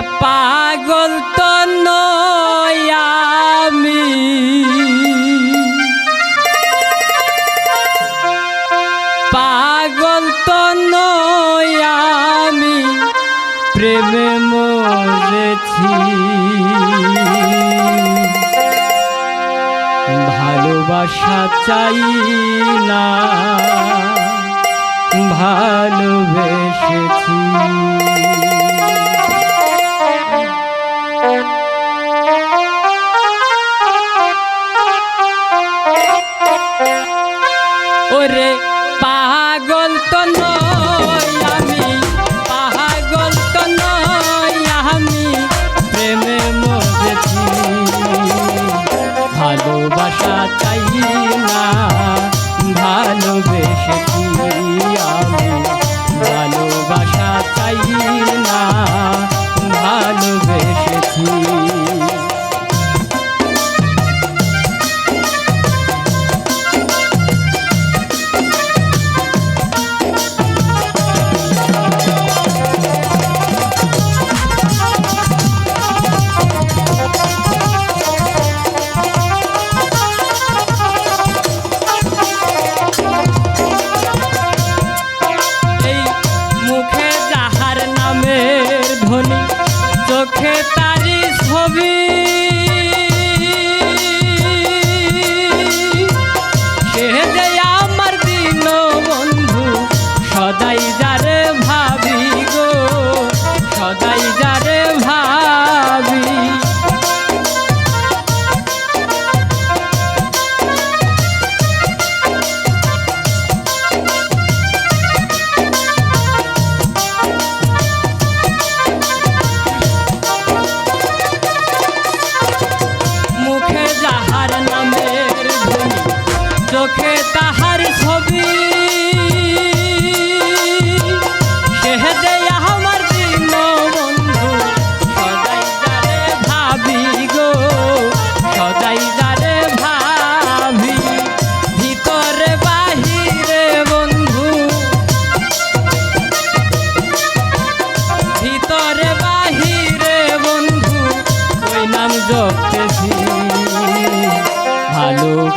পাগল তো আমি। পাগল তো আমি প্রেম মরেছি। ভালোবাসা চাই না ভালোবেসেছি।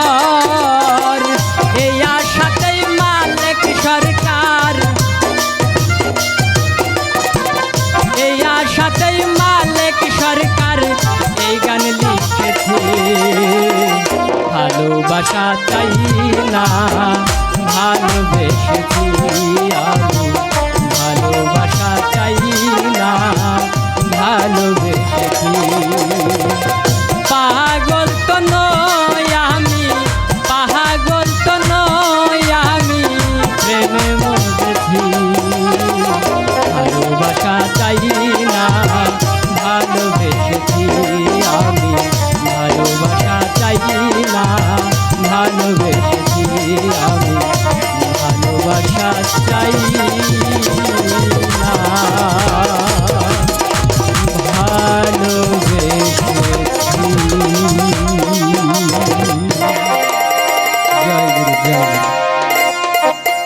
ঘর। এই আশাতেই মালিক সরকার। এই আশাতেই মালিক সরকার। এই গান লিখেছে। ভালোবাসা চাই না, ভালোবেসেছি ভালোবাসা চাই না ভালো